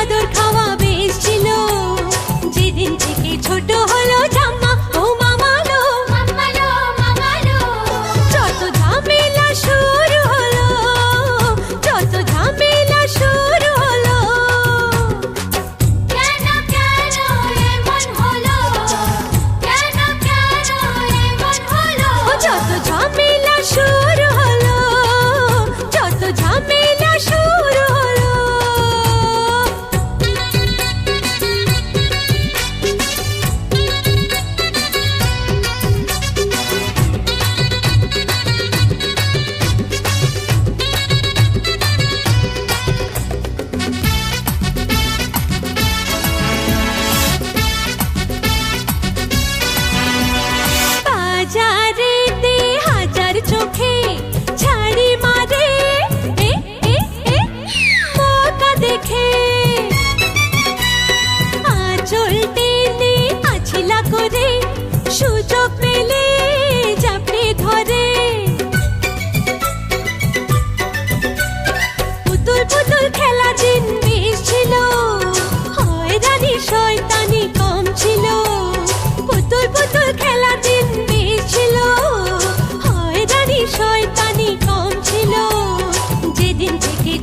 আদর খাওয়া বেশ ছিল। যেদিন থেকে ছোট হলো জাম্মা ও যত ঝামেলা শুরু হলো যত ঝামেলা শুরু হলো? যত ঝামেলা শুরু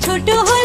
छोटू हो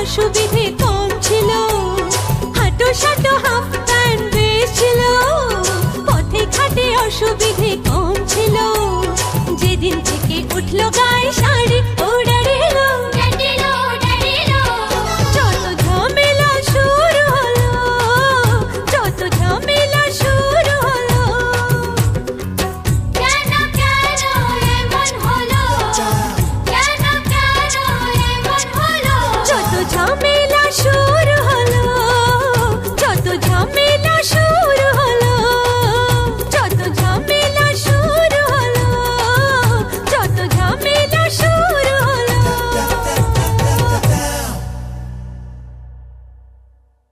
অসুবিধে কম ছিল। হাঁটো সাটো হাফ প্যান্ট বেশ ছিল পথে ঘাটে অসুবিধে কম ছিল। যেদিন থেকে উঠল গায়ে শাড়ি ওড়ে